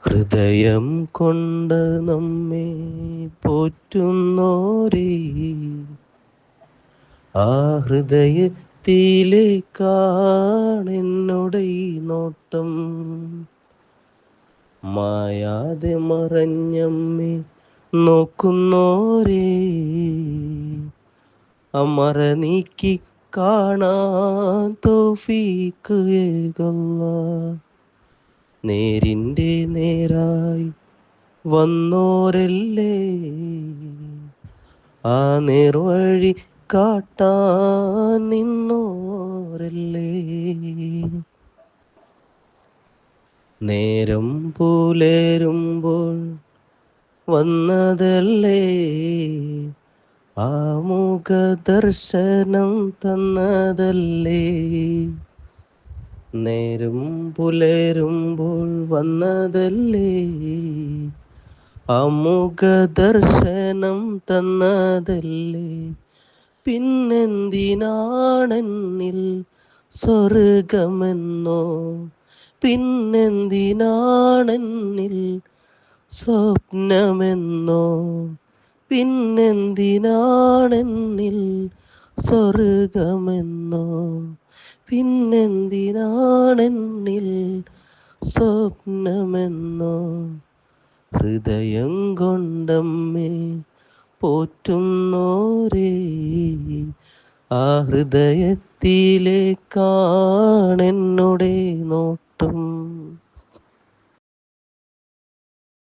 ഹൃദയം കൊണ്ട് നമ്മെ പോറ്റുന്നോരേ. ആ ഹൃദയത്തിലേക്കാണെന്നോടെ നോട്ടം. മായാതെ മറഞ്ഞമ്മെ നോക്കുന്നോരേ. അമറ നീക്കി കാണാൻ തോഫീക്കുകയല്ല നേരിന്റെ നേരായി വന്നോരല്ലേ? ആ നേർവഴി കാട്ടാൻ നിന്നോരല്ലേ? നേരം പുലരുമ്പോൾ വന്നതല്ലേ? ആമുഖ മുഖ ദർശനം തന്നതല്ലേ? നേരം പുലരുമ്പോൾ വന്നതല്ലേ? അമുഖ ദർശനം തന്നതല്ലേ? പിന്നെന്തിനാണെന്നിൽ സ്വർഗമെന്നോ? പിന്നെന്തിനാണെന്നിൽ സ്വപ്നമെന്നോ? പിന്നെന്തിനാണെന്നിൽ സ്വർഗമെന്നോ? പിന്നെന്തിനാണെന്നിൽ സ്വപ്നമെന്നോ? ഹൃദയം കൊണ്ടമ്മേ പോറ്റുന്നോരേ ആ ഹൃദയത്തിലേക്കാണെന്നുടെ നോട്ടം.